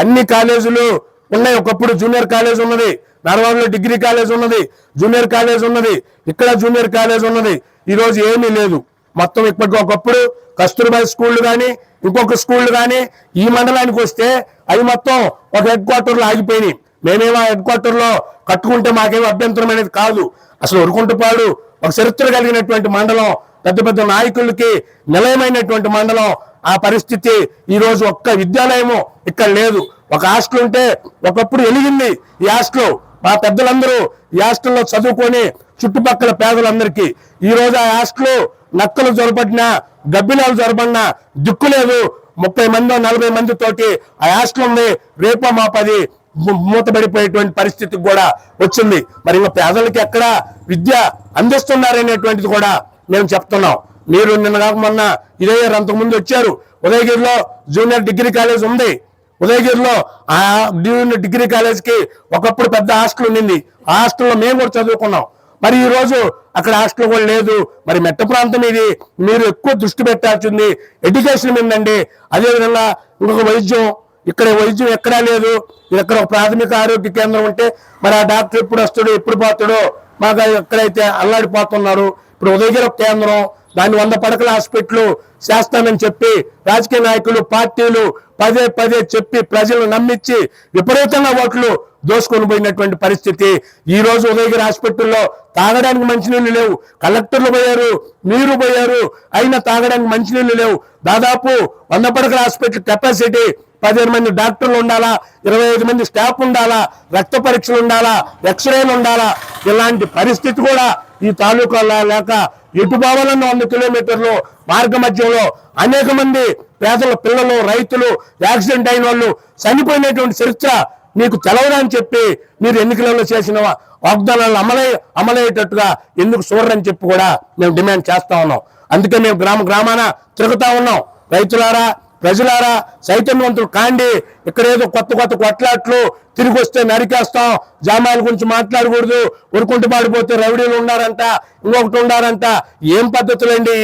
అన్ని కాలేజీలు ఉన్నాయి. ఒకప్పుడు జూనియర్ కాలేజ్ ఉన్నది. నర్వాడలో డిగ్రీ కాలేజ్ ఉన్నది. జూనియర్ కాలేజ్ ఉన్నది. ఇక్కడ జూనియర్ కాలేజ్ ఉన్నది. ఈ రోజు ఏమీ లేదు. మొత్తం ఇప్పటికి ఒకప్పుడు కస్తూర్బాయ్ స్కూళ్ళు కానీ ఇంకొక స్కూళ్ళు కానీ ఈ మండలానికి వస్తే అవి మొత్తం ఒక హెడ్ క్వార్టర్లో ఆగిపోయినాయి. మేమేమో హెడ్ క్వార్టర్లో కట్టుకుంటే మాకేమో అభ్యంతరం అనేది కాదు. అసలు ఉరుకుంటపాడు ఒక చరిత్ర కలిగినటువంటి మండలం పెద్ద పెద్ద నాయకులకి నిలయమైనటువంటి మండలం. ఆ పరిస్థితి ఈరోజు ఒక్క విద్యాలయము ఇక్కడ లేదు. ఒక హాస్టల్ ఉంటే ఒకప్పుడు వెలిగింది ఈ హాస్టల్. మా పెద్దలందరూ ఈ హాస్టల్లో చదువుకొని చుట్టుపక్కల పేదలందరికీ ఈ రోజు ఆ హాస్టల్ నక్కలు జొరబడినా గబ్బిలాలు జొరబడినా దిక్కు లేదు. ముప్పై మంది నలభై మంది తోటి ఆ హాస్టల్ ఉంది. రేపో మా పది మూతబడిపోయేటువంటి పరిస్థితి కూడా వచ్చింది. మరి ఇంకా పేదలకి ఎక్కడ విద్య అందిస్తున్నారనేటువంటిది కూడా మేము చెప్తున్నాం. మీరు నిన్న కాక మొన్న ఇదే అంతకుముందు వచ్చారు. ఉదయగిరిలో జూనియర్ డిగ్రీ కాలేజ్ ఉంది. ఉదయగిరిలో ఆ జూనియర్ డిగ్రీ కాలేజ్కి ఒకప్పుడు పెద్ద హాస్టల్ ఉండింది. ఆ హాస్టల్లో మేము కూడా చదువుకున్నాం. మరి ఈ రోజు అక్కడ హాస్టల్ కూడా లేదు. మరి మెట్ట ప్రాంతం ఇది. మీరు ఎక్కువ దృష్టి పెట్టాల్సింది ఎడ్యుకేషన్ మీదండి. అదేవిధంగా ఇంకొక వైద్యం. ఇక్కడ వైద్యం ఎక్కడా లేదు. ఇక్కడ ఒక ప్రాథమిక ఆరోగ్య కేంద్రం ఉంటే మరి ఆ డాక్టర్ ఎప్పుడు వస్తాడో ఎప్పుడు పోతాడో మాకు ఎక్కడైతే అల్లాడిపోతున్నారు ఇప్పుడు ఉదయగిరి కేంద్రం దాన్ని వంద పడకల హాస్పిటల్ చేస్తానని చెప్పి రాజకీయ నాయకులు పార్టీలు పదే పదే చెప్పి ప్రజలను నమ్మించి విపరీతంగా ఓట్లు దోసుకొని పోయినటువంటి పరిస్థితి. ఈ రోజు ఉదయగిరి హాస్పిటల్లో తాగడానికి మంచినీళ్ళు లేవు. కలెక్టర్లు పోయారు మీరు పోయారు అయినా తాగడానికి మంచినీళ్ళు లేవు. దాదాపు వంద పడకల హాస్పిటల్ కెపాసిటీ పదిహేను మంది డాక్టర్లు ఉండాలా? ఇరవై ఐదు మంది స్టాఫ్ ఉండాలా? రక్త పరీక్షలు ఉండాలా? ఎక్స్రేలు ఉండాలా? ఇలాంటి పరిస్థితి కూడా ఈ తాలూకాలో లేక ఎటు పోవాలన్న వంద కిలోమీటర్లు మార్గ మధ్యంలో అనేక మంది పేదల పిల్లలు రైతులు యాక్సిడెంట్ అయిన వాళ్ళు చనిపోయినటువంటి చరిత్ర మీకు తెలవదని చెప్పి మీరు ఎన్నికలలో చేసిన వాగ్దానాలు అమలై అమలయ్యేటట్టుగా ఎందుకు చూడరని చెప్పి కూడా మేము డిమాండ్ చేస్తా ఉన్నాం. అందుకే మేము గ్రామ గ్రామాన తిరుగుతా ఉన్నాం. రైతులారా ప్రజలారా చైతన్యవంతులు కాండి. ఇక్కడేదో కొత్త కొత్త కొట్లాట్లు తిరిగి వస్తే నరికేస్తాం. జామాయిల గురించి మాట్లాడకూడదు. ఉరుకుంటూ పాడిపోతే రౌడీలు ఉన్నారంట ఇంకొకటి ఉన్నారంట. ఏం పద్ధతులండి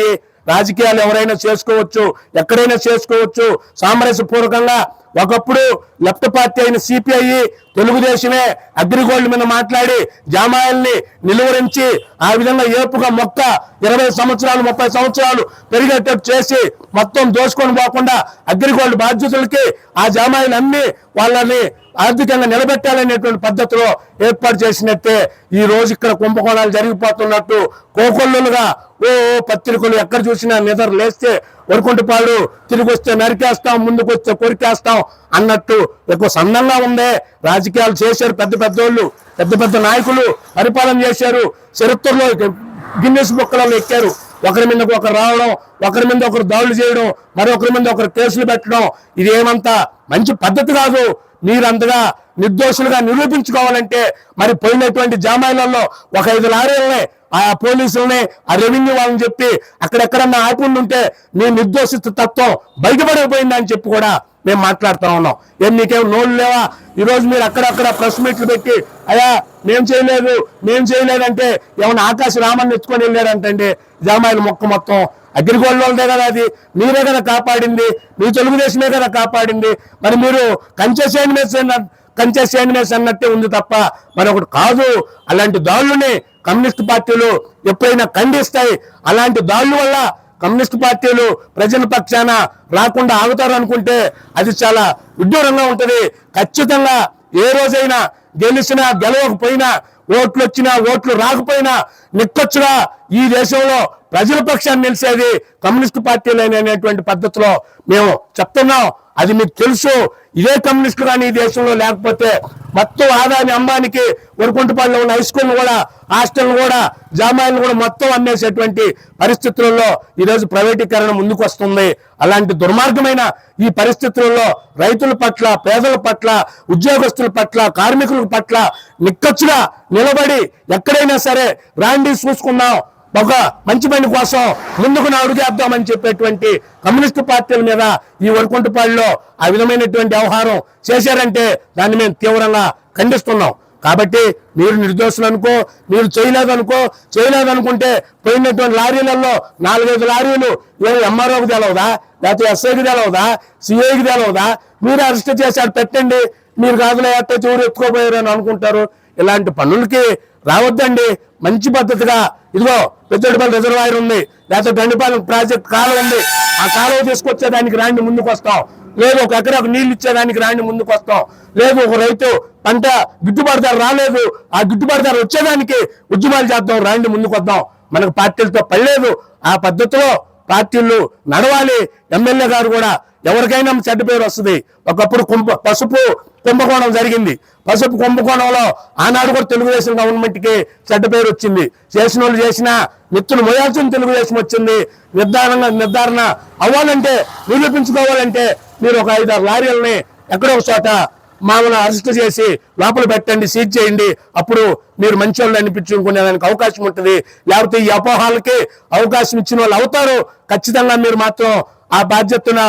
రాజకీయాలు ఎవరైనా చేసుకోవచ్చు ఎక్కడైనా చేసుకోవచ్చు. సామరస్యపూర్వకంగా ఒకప్పుడు లెఫ్ట్ పార్టీ అయిన సిపిఐ తెలుగుదేశమే అగ్రిగోల్డ్ మీద మాట్లాడి జామాయిల్ని నిలువరించి ఆ విధంగా ఏపుగా మొక్క ఇరవై సంవత్సరాలు ముప్పై సంవత్సరాలు పెరిగేటట్టు చేసి మొత్తం దోచుకొని పోకుండా అగ్రిగోల్డ్ బాధ్యతలకి ఆ జామాయిలు అమ్మి వాళ్ళని ఆర్థికంగా నిలబెట్టాలనేటువంటి పద్ధతిలో ఏర్పాటు చేసినట్టే ఈ రోజు ఇక్కడ కుంభకోణాలు జరిగిపోతున్నట్టు కోకొల్లులుగా ఓ ఓ పత్రికలు ఎక్కడ చూసినా నిద్ర లేస్తే వరకుంటిపాడు తిరిగి వస్తే నరికేస్తాం ముందుకు వస్తే కొరికేస్తాం అన్నట్టు ఎక్కువ సందంగా ఉందే రాజకీయాలు చేశారు పెద్ద పెద్దోళ్ళు పెద్ద పెద్ద నాయకులు పరిపాలన చేశారు. చరిత్రలో గిన్నెస్ బుక్కలలో ఎక్కారు. ఒకరి మీద ఒకరు రావడం ఒకరి మీద ఒకరు దాడులు చేయడం మరొకరి మీద ఒకరు కేసులు పెట్టడం ఇది ఏమంతా మంచి పద్ధతి కాదు. మీరంతగా నిర్దోషులుగా నిరూపించుకోవాలంటే మరి పోయినటువంటి జామాయిలలో ఒక ఐదు లారీలనే ఆ పోలీసుల్ని ఆ రెవెన్యూ వాళ్ళని చెప్పి అక్కడెక్కడన్నా ఆపి ఉంటే మీ నిర్దోషిత తత్వం బయటపడిపోయిందని చెప్పి కూడా మేము మాట్లాడుతా ఉన్నాం. ఏం మీకేం నోళ్ళు లేవా? ఈరోజు మీరు అక్కడక్కడ ప్రెస్ మీట్లు పెట్టి అయ్యా మేం చేయలేదు మేం చేయలేదంటే ఏమన్నా ఆకాశ రామని ఎత్తుకొని వెళ్ళారంటండి జామాయిల మొక్క మొత్తం. అగ్రిగోల్డ్ కదా అది. మీరే కదా కాపాడింది మీ తెలుగుదేశమే కదా కాపాడింది. మరి మీరు కంచెసేని మీద కంచెసేని మీద అన్నట్టే ఉంది తప్ప మరి ఒకటి కాదు. అలాంటి దాడులని కమ్యూనిస్ట్ పార్టీలు ఎప్పుడైనా ఖండిస్తాయి. అలాంటి దాడుల వల్ల కమ్యూనిస్ట్ పార్టీలు ప్రజల పక్షాన రాకుండా ఆగుతారు అనుకుంటే అది చాలా విడ్డూరంగా ఉంటుంది. ఖచ్చితంగా ఏ రోజైనా గెలిచినా గెలవకపోయినా ఓట్లు వచ్చినా ఓట్లు రాకపోయినా నిక్కొచ్చినా ఈ దేశంలో ప్రజల పక్షాన్ని నిలిచేది కమ్యూనిస్ట్ పార్టీలు అనేటువంటి పద్ధతిలో మేము చెప్తున్నాం. అది మీకు తెలుసు. ఇదే కమ్యూనిస్టులు కానీ ఈ దేశంలో లేకపోతే మొత్తం ఆదాని అంబానికి వరకుంటపాడులో ఉన్న హై స్కూల్ కూడా హాస్టల్ కూడా జామాయిలు కూడా మొత్తం అమ్మేసేటువంటి పరిస్థితులలో ఈరోజు ప్రైవేటీకరణ ముందుకు వస్తుంది అలాంటి దుర్మార్గమైన ఈ పరిస్థితులలో రైతుల పట్ల పేదల పట్ల ఉద్యోగస్తుల పట్ల కార్మికుల పట్ల నిక్కచ్చుగా నిలబడి ఎక్కడైనా సరే రాండి చూసుకుందాం. ఒక మంచి పని కోసం ముందుకు అడుగేద్దామని చెప్పేటువంటి కమ్యూనిస్టు పార్టీల మీద ఈ వరకుంటపాడులో ఆ విధమైనటువంటి వ్యవహారం చేశారంటే దాన్ని మేము తీవ్రంగా ఖండిస్తున్నాం. కాబట్టి మీరు నిర్దోషులు అనుకో మీరు చేయలేదనుకో చేయలేదనుకుంటే పోయినటువంటి లారీలలో నాలుగైదు లారీలు ఏమి ఎంఆర్ఓకి తెలవదా లేకపోతే ఎస్ఐకి తెలవదా సిఐకి తెలవదా మీరు అరెస్ట్ చేశారు పెట్టండి మీరు కాదులే అట్టే చూడు ఎత్తుకోపోయారు అని అనుకుంటారు. ఇలాంటి పనులకి రావద్దండి. మంచి పద్ధతిగా ఇదిగో పెద్దడిపల్లి రిజర్వాయర్ ఉంది. లేకపోతే దండిపాలెం ప్రాజెక్ట్ కాలువ ఉంది. ఆ కాలువ తీసుకొచ్చేదానికి రాండి ముందుకు వస్తాం. లేదు ఒక ఎకరాకు నీళ్ళు ఇచ్చేదానికి రాండి ముందుకు వస్తాం. లేదు ఒక రైతు పంట గిట్టుబాటు ధర రాలేదు. ఆ గిట్టుబాటు ధర వచ్చేదానికి ఉద్యమాలు చేద్దాం రాండి ముందుకు వద్దాం. మనకు పార్టీలతో పడలేదు ఆ పద్ధతిలో పార్టీలు నడవాలి. ఎమ్మెల్యే గారు కూడా ఎవరికైనా చెడ్డ పేరు వస్తుంది. ఒకప్పుడు కుంభ పసుపు కుంభకోణం జరిగింది. పసుపు కుంభకోణంలో ఆనాడు కూడా తెలుగుదేశం గవర్నమెంట్కి చెడ్డ పేరు వచ్చింది. చేసిన వాళ్ళు చేసిన మిత్రులు మోయాల్సిన తెలుగుదేశం వచ్చింది. నిర్ధారణ నిర్ధారణ అవ్వాలంటే నిరూపించుకోవాలంటే మీరు ఒక ఐదారు లారీలని ఎక్కడో ఒక చోట మామూలు అరెస్ట్ చేసి లోపల పెట్టండి సీజ్ చేయండి. అప్పుడు మీరు మంచి వాళ్ళు అనిపించుకునేదానికి అవకాశం ఉంటుంది. లేకపోతే ఈ అపోహాలకి అవకాశం ఇచ్చిన వాళ్ళు అవుతారు. ఖచ్చితంగా మీరు మాత్రం ఆ బాధ్యతన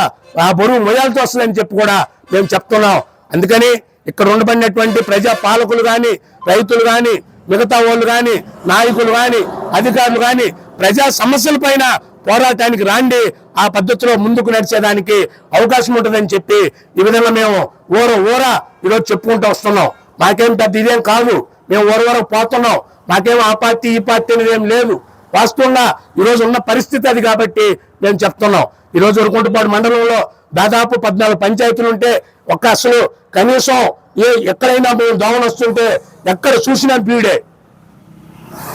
ఆ బరువు మొయాల్సి వస్తుందని చెప్పి కూడా మేము చెప్తున్నాం. అందుకని ఇక్కడ ఉండబడినటువంటి ప్రజా పాలకులు కానీ రైతులు కానీ మిగతా వాళ్ళు కానీ నాయకులు కానీ అధికారులు కానీ ప్రజా సమస్యల పైన పోరాటానికి రాండి ఆ పద్ధతిలో ముందుకు నడిచేదానికి అవకాశం ఉంటుందని చెప్పి ఈ విధంగా మేము ఊర ఊర ఈరోజు చెప్పుకుంటూ వస్తున్నాం. మాకేం పెద్ద ఇదేం కాదు మేము ఊర ఊర పోతున్నాం. మాకేం ఆ పార్టీ ఈ పార్టీ అనేది ఏం లేదు. వాస్తవంగా ఈరోజు ఉన్న పరిస్థితి అది కాబట్టి మేము చెప్తున్నాం. ఈరోజు ఉరుకుంటపాడు మండలంలో దాదాపు పద్నాలుగు పంచాయతీలు ఉంటే ఒక్క అసలు కనీసం ఏ ఎక్కడైనా మేము దోమలు వస్తుంటే ఎక్కడ చూసినా పీడే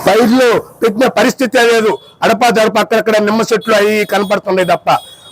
పైర్లు పెట్టిన పరిస్థితి లేదు. అడపా దడప అక్కడక్కడ నిమ్మ చెట్లు అవి కనపడుతున్నాయి తప్ప.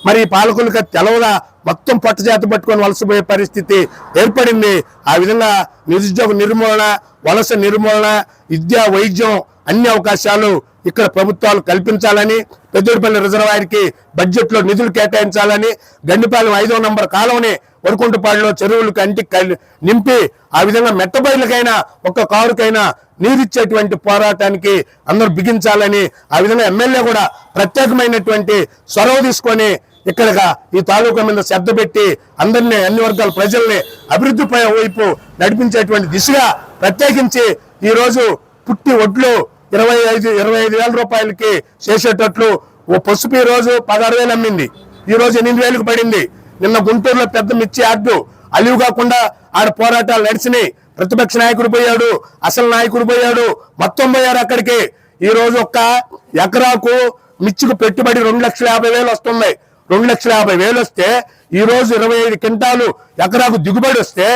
మరి పాలకులకి పాలకులకు తెలవగా మొత్తం పట్టు చేత పట్టుకొని వలసపోయే పరిస్థితి ఏర్పడింది. ఆ విధంగా నిరుద్యోగ నిర్మూలన వలస నిర్మూలన విద్య వైద్యం అన్ని అవకాశాలు ఇక్కడ ప్రభుత్వాలు కల్పించాలని పెద్దపల్లి రిజర్వాయర్కి బడ్జెట్లో నిధులు కేటాయించాలని గండిపాలెం ఐదో నంబర్ కాలువని వరకుంటపాడులో చెరువులకు అంటి కల్- నింపి ఆ విధంగా మెట్టబయలకైనా ఒక్క కారుకైనా నీరిచ్చేటువంటి పోరాటానికి అందరూ బిగించాలని ఆ విధంగా ఎమ్మెల్యే కూడా ప్రత్యేకమైనటువంటి చొరవ తీసుకొని ఇక్కడగా ఈ తాలూకా మీద శ్రద్ధ పెట్టి అందరినీ అన్ని వర్గాల ప్రజల్ని అభివృద్ధిపై వైపు నడిపించేటువంటి దిశగా ప్రత్యేకించి ఈరోజు పుట్టి ఒడ్లు ఇరవై ఐదు ఇరవై ఐదు వేల రూపాయలకి చేసేటట్లు ఓ పసుపు ఈ రోజు పదహారు వేలు అమ్మింది. ఈ రోజు ఎనిమిది వేలకు పడింది. నిన్న గుంటూరులో పెద్ద మిర్చి యార్డు అలివు కాకుండా ఆడ పోరాటాలు నడిచినాయి. ప్రతిపక్ష నాయకుడు పోయాడు అసలు నాయకుడు పోయాడు మొత్తం పోయారు అక్కడికి. ఈ రోజు ఒక్క ఎకరాకు మిర్చికి పెట్టుబడి రెండు లక్షల యాభై వేలు వస్తున్నాయి రెండు లక్షల యాభై వేలు వస్తే ఈ రోజు ఇరవై ఐదు క్వింటాలు ఎకరాకు దిగుబడి వస్తే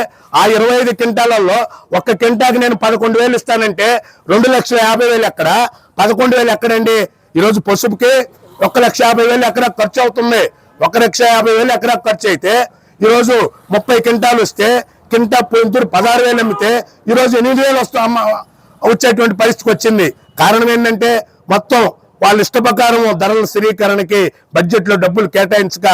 ఆ ఇరవై ఐదు క్వింటాలలో ఒక్క క్వింటాకి నేను పదకొండు వేలు ఇస్తానంటే రెండు లక్షల యాభై వేలు ఎక్కడ? పదకొండు వేలు ఎక్కడండి? ఈరోజు పసుపుకి ఒక్క లక్ష యాభై వేలు ఎకరా ఖర్చు అవుతుంది? ఒక లక్ష యాభై వేలు ఎకరా ఖర్చు అయితే ఈరోజు ముప్పై క్వింటాలు వస్తే కింటా పొంతురు పదహారు వేలు అమ్మితే ఈరోజు ఎనిమిది వేలు వస్తూ అమ్మ వచ్చేటువంటి పరిస్థితికి వచ్చింది. కారణం ఏంటంటే మొత్తం వాళ్ళ ఇష్ట ప్రకారం ధరల స్థిరీకరణకి బడ్జెట్లో డబ్బులు కేటాయించక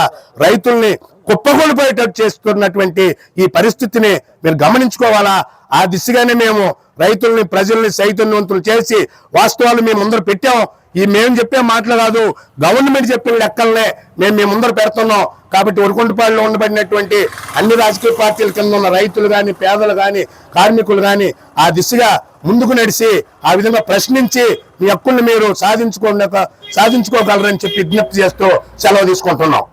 రైతుల్ని కుప్పగొలిపోయేటట్టు చేస్తున్నటువంటి ఈ పరిస్థితిని మీరు గమనించుకోవాలా? ఆ దిశగానే మేము రైతుల్ని ప్రజల్ని సైతన్యవంతులు చేసి వాస్తవాలు మేము ముందర పెట్టాం. ఈ మేము చెప్పే మాటలు కాదు గవర్నమెంట్ చెప్పిన లెక్కలనే మేము మీ ముందర పెడుతున్నాం. కాబట్టి ఉరుకుంటపాడులో ఉండబడినటువంటి అన్ని రాజకీయ పార్టీల కింద ఉన్న రైతులు కానీ పేదలు కానీ కార్మికులు కానీ ఆ దిశగా ముందుకు నడిచి ఆ విధంగా ప్రశ్నించి మీ హక్కుల్ని మీరు సాధించుకో సాధించుకోగలరని చెప్పి విజ్ఞప్తి చేస్తూ సెలవు తీసుకుంటున్నాం.